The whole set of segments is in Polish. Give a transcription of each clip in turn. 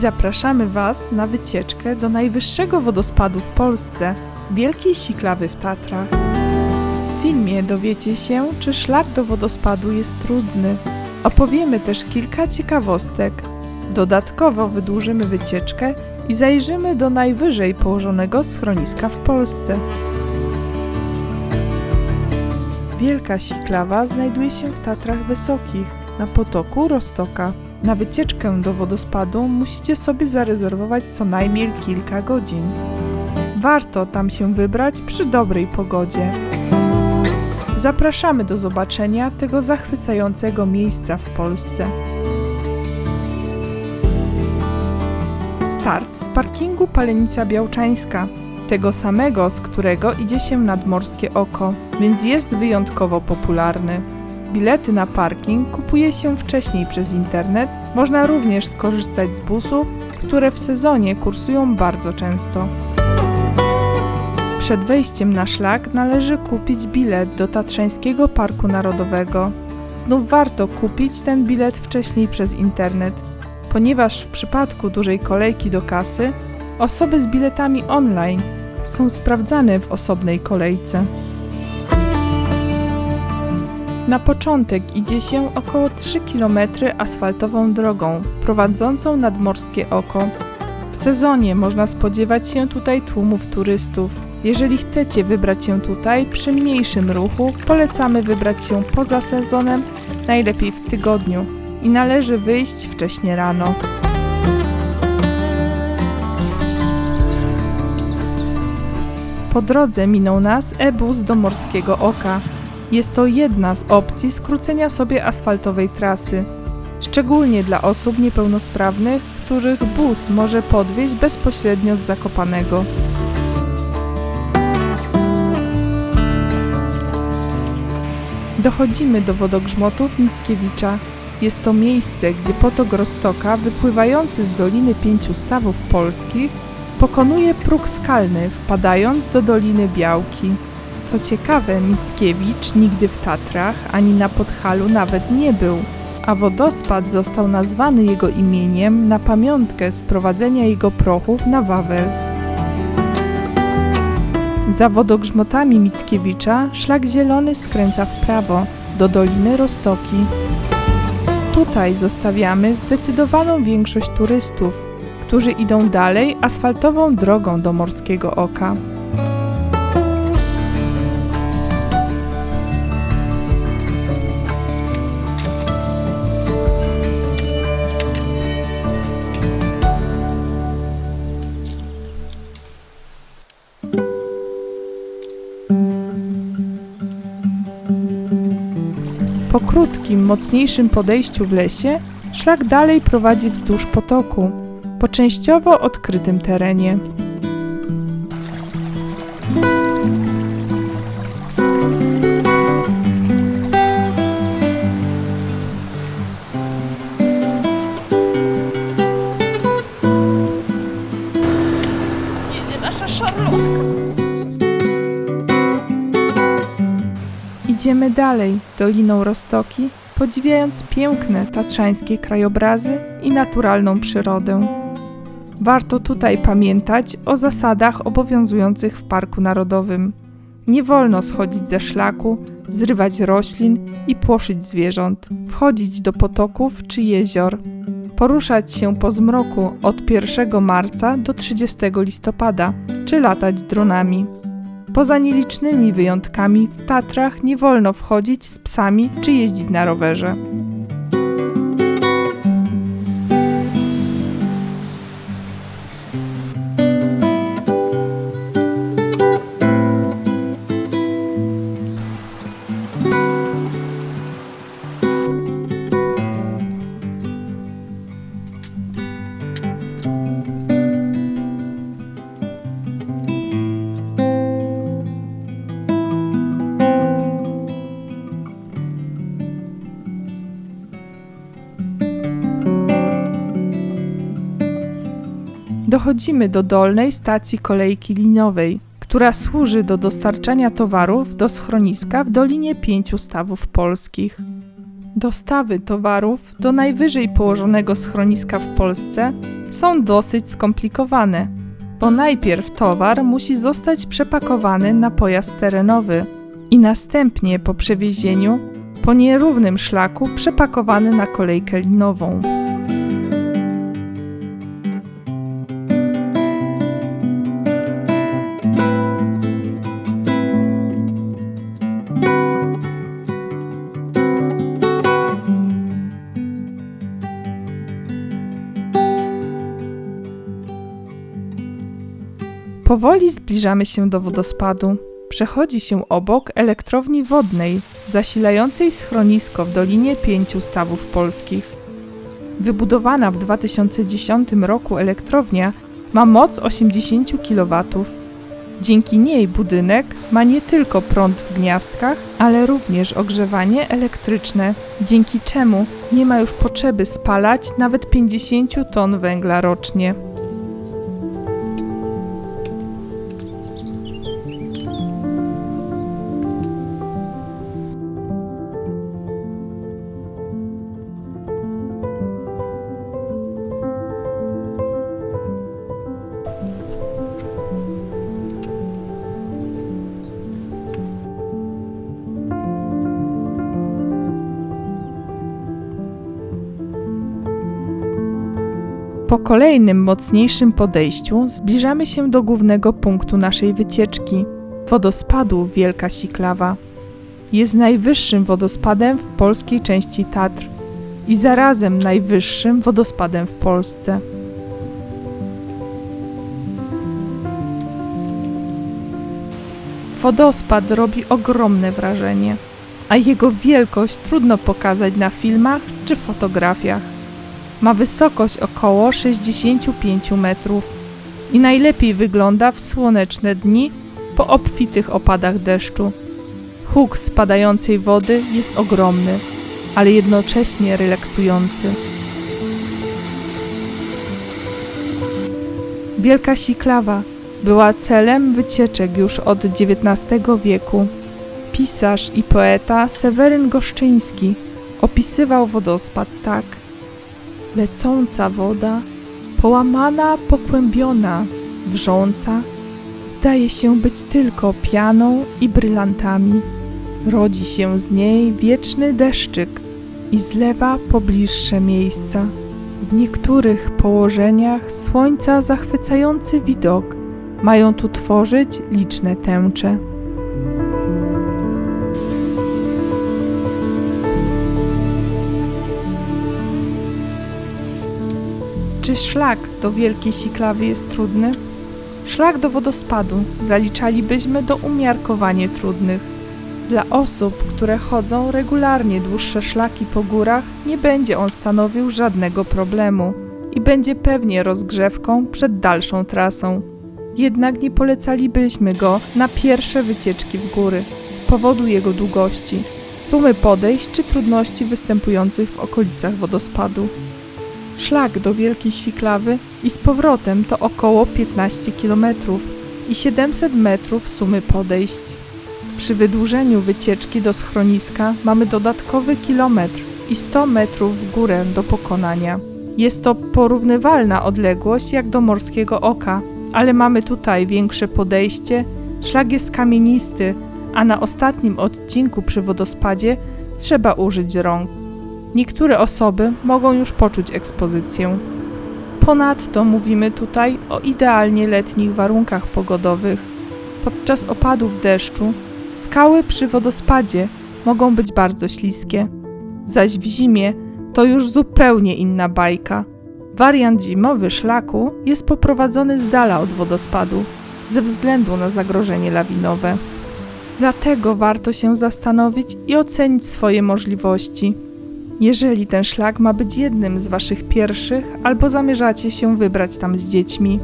Zapraszamy Was na wycieczkę do najwyższego wodospadu w Polsce Wielkiej Siklawy w Tatrach. W filmie dowiecie się, czy szlak do wodospadu jest trudny. Opowiemy też kilka ciekawostek. Dodatkowo wydłużymy wycieczkę i zajrzymy do najwyżej położonego schroniska w Polsce. Wielka Siklawa znajduje się w Tatrach Wysokich, na potoku Rostoka. Na wycieczkę do wodospadu musicie sobie zarezerwować co najmniej kilka godzin. Warto tam się wybrać przy dobrej pogodzie. Zapraszamy do zobaczenia tego zachwycającego miejsca w Polsce. Start z parkingu Palenica Białczańska, tego samego, z którego idzie się nad Morskie Oko, więc jest wyjątkowo popularny. Bilety na parking kupuje się wcześniej przez internet. Można również skorzystać z busów, które w sezonie kursują bardzo często. Przed wejściem na szlak należy kupić bilet do Tatrzańskiego Parku Narodowego. Znów warto kupić ten bilet wcześniej przez internet, ponieważ w przypadku dużej kolejki do kasy osoby z biletami online są sprawdzane w osobnej kolejce. Na początek idzie się około 3 km asfaltową drogą prowadzącą nad Morskie Oko. W sezonie można spodziewać się tutaj tłumów turystów. Jeżeli chcecie wybrać się tutaj przy mniejszym ruchu, polecamy wybrać się poza sezonem, najlepiej w tygodniu i należy wyjść wcześnie rano. Po drodze minął nas e-bus do Morskiego Oka. Jest to jedna z opcji skrócenia sobie asfaltowej trasy, szczególnie dla osób niepełnosprawnych, których bus może podwieźć bezpośrednio z Zakopanego. Dochodzimy do wodogrzmotów Mickiewicza. Jest to miejsce, gdzie potok Rostoka, wypływający z Doliny Pięciu Stawów Polskich, pokonuje próg skalny, wpadając do Doliny Białki. Co ciekawe, Mickiewicz nigdy w Tatrach ani na Podhalu nawet nie był, a wodospad został nazwany jego imieniem na pamiątkę sprowadzenia jego prochów na Wawel. Za wodogrzmotami Mickiewicza szlak zielony skręca w prawo, do Doliny Rostoki. Tutaj zostawiamy zdecydowaną większość turystów, którzy idą dalej asfaltową drogą do Morskiego Oka. Krótkim, mocniejszym podejściu w lesie, szlak dalej prowadzi wzdłuż potoku, po częściowo odkrytym terenie. Idziemy dalej Doliną Rostoki, podziwiając piękne tatrzańskie krajobrazy i naturalną przyrodę. Warto tutaj pamiętać o zasadach obowiązujących w Parku Narodowym. Nie wolno schodzić ze szlaku, zrywać roślin i płoszyć zwierząt, wchodzić do potoków czy jezior, poruszać się po zmroku od 1 marca do 30 listopada, czy latać dronami. Poza nielicznymi wyjątkami w Tatrach nie wolno wchodzić z psami czy jeździć na rowerze. Dochodzimy do dolnej stacji kolejki liniowej, która służy do dostarczania towarów do schroniska w Dolinie Pięciu Stawów Polskich. Dostawy towarów do najwyżej położonego schroniska w Polsce są dosyć skomplikowane, bo najpierw towar musi zostać przepakowany na pojazd terenowy i następnie po przewiezieniu po nierównym szlaku przepakowany na kolejkę linową. Powoli zbliżamy się do wodospadu. Przechodzi się obok elektrowni wodnej, zasilającej schronisko w Dolinie Pięciu Stawów Polskich. Wybudowana w 2010 roku elektrownia ma moc 80 kW. Dzięki niej budynek ma nie tylko prąd w gniazdkach, ale również ogrzewanie elektryczne, dzięki czemu nie ma już potrzeby spalać nawet 50 ton węgla rocznie. Po kolejnym mocniejszym podejściu zbliżamy się do głównego punktu naszej wycieczki wodospadu Wielka Siklawa. Jest najwyższym wodospadem w polskiej części Tatr i zarazem najwyższym wodospadem w Polsce. Wodospad robi ogromne wrażenie, a jego wielkość trudno pokazać na filmach czy fotografiach. Ma wysokość około 65 metrów i najlepiej wygląda w słoneczne dni po obfitych opadach deszczu. Huk spadającej wody jest ogromny, ale jednocześnie relaksujący. Wielka Siklawa była celem wycieczek już od XIX wieku. Pisarz i poeta Seweryn Goszczyński opisywał wodospad tak – lecąca woda, połamana, pokłębiona, wrząca, zdaje się być tylko pianą i brylantami. Rodzi się z niej wieczny deszczyk i zlewa pobliższe miejsca. W niektórych położeniach słońca zachwycający widok mają tu tworzyć liczne tęcze. Czy szlak do Wielkiej Siklawy jest trudny? Szlak do wodospadu zaliczalibyśmy do umiarkowanie trudnych. Dla osób, które chodzą regularnie dłuższe szlaki po górach, nie będzie on stanowił żadnego problemu i będzie pewnie rozgrzewką przed dalszą trasą. Jednak nie polecalibyśmy go na pierwsze wycieczki w góry z powodu jego długości, sumy podejść czy trudności występujących w okolicach wodospadu. Szlak do Wielkiej Siklawy i z powrotem to około 15 km i 700 metrów sumy podejść. Przy wydłużeniu wycieczki do schroniska mamy dodatkowy kilometr i 100 metrów w górę do pokonania. Jest to porównywalna odległość jak do morskiego oka, ale mamy tutaj większe podejście, szlak jest kamienisty, a na ostatnim odcinku przy wodospadzie trzeba użyć rąk. Niektóre osoby mogą już poczuć ekspozycję. Ponadto mówimy tutaj o idealnie letnich warunkach pogodowych. Podczas opadów deszczu skały przy wodospadzie mogą być bardzo śliskie, zaś w zimie to już zupełnie inna bajka. Wariant zimowy szlaku jest poprowadzony z dala od wodospadu ze względu na zagrożenie lawinowe. Dlatego warto się zastanowić i ocenić swoje możliwości. Jeżeli ten szlak ma być jednym z Waszych pierwszych, albo zamierzacie się wybrać tam z dziećmi.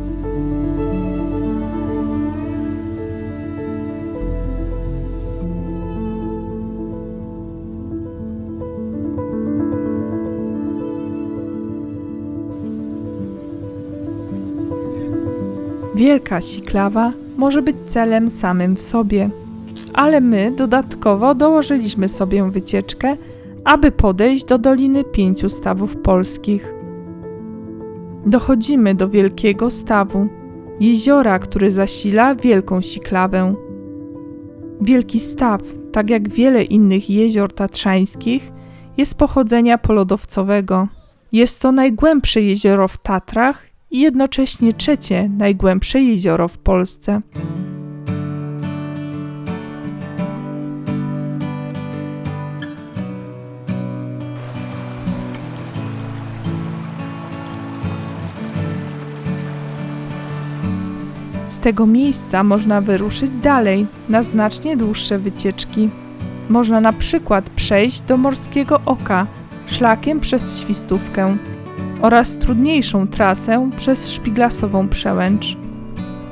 Wielka Siklawa może być celem samym w sobie, ale my dodatkowo dołożyliśmy sobie wycieczkę aby podejść do Doliny Pięciu Stawów Polskich. Dochodzimy do Wielkiego Stawu, jeziora, który zasila Wielką Siklawę. Wielki Staw, tak jak wiele innych jezior tatrzańskich, jest pochodzenia polodowcowego. Jest to najgłębsze jezioro w Tatrach i jednocześnie trzecie najgłębsze jezioro w Polsce. Z tego miejsca można wyruszyć dalej na znacznie dłuższe wycieczki. Można na przykład przejść do Morskiego Oka szlakiem przez Świstówkę oraz trudniejszą trasę przez Szpiglasową Przełęcz.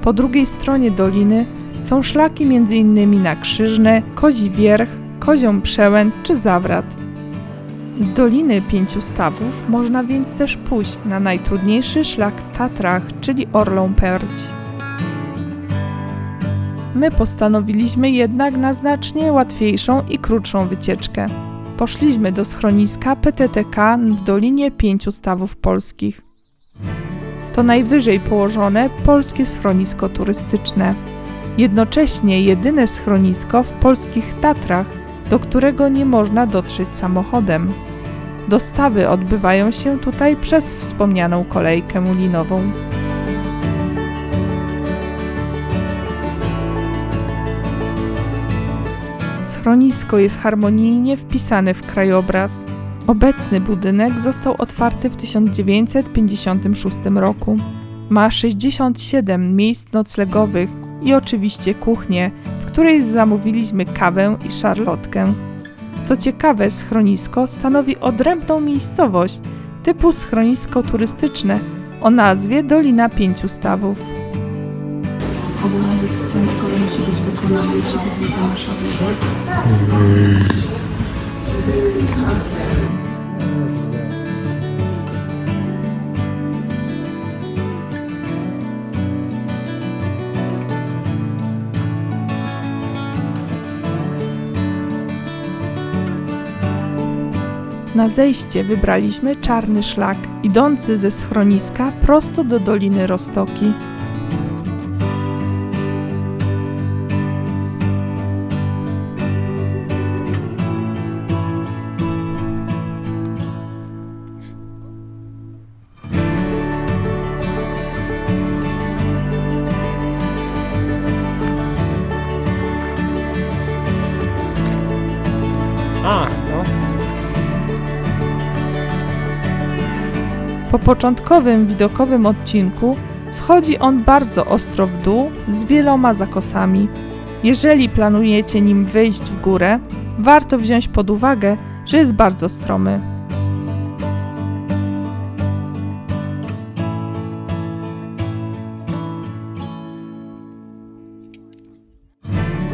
Po drugiej stronie doliny są szlaki m.in. na Krzyżne, Kozi Wierch, Kozią Przełęcz czy Zawrat. Z Doliny Pięciu Stawów można więc też pójść na najtrudniejszy szlak w Tatrach, czyli Orlą Perć. My postanowiliśmy jednak na znacznie łatwiejszą i krótszą wycieczkę. Poszliśmy do schroniska PTTK w Dolinie Pięciu Stawów Polskich. To najwyżej położone polskie schronisko turystyczne. Jednocześnie jedyne schronisko w polskich Tatrach, do którego nie można dotrzeć samochodem. Dostawy odbywają się tutaj przez wspomnianą kolejkę mulinową. Schronisko jest harmonijnie wpisane w krajobraz. Obecny budynek został otwarty w 1956 roku. Ma 67 miejsc noclegowych i oczywiście kuchnię, w której zamówiliśmy kawę i szarlotkę. Co ciekawe, schronisko stanowi odrębną miejscowość typu schronisko turystyczne o nazwie Dolina Pięciu Stawów. Obowiązek musi być wykonany, zamaszowy. Na zejście wybraliśmy czarny szlak, idący ze schroniska prosto do Doliny Rostoki. Po początkowym widokowym odcinku schodzi on bardzo ostro w dół z wieloma zakosami. Jeżeli planujecie nim wyjść w górę, warto wziąć pod uwagę, że jest bardzo stromy.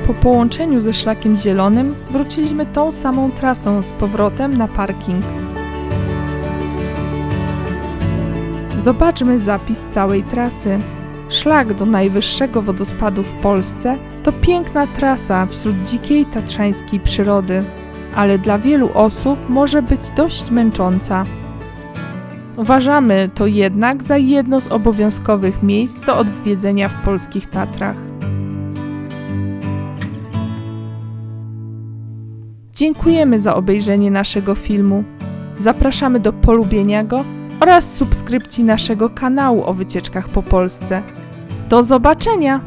Po połączeniu ze szlakiem zielonym wróciliśmy tą samą trasą z powrotem na parking. Zobaczmy zapis całej trasy. Szlak do najwyższego wodospadu w Polsce to piękna trasa wśród dzikiej tatrzańskiej przyrody, ale dla wielu osób może być dość męcząca. Uważamy to jednak za jedno z obowiązkowych miejsc do odwiedzenia w polskich Tatrach. Dziękujemy za obejrzenie naszego filmu. Zapraszamy do polubienia go oraz subskrypcji naszego kanału o wycieczkach po Polsce. Do zobaczenia!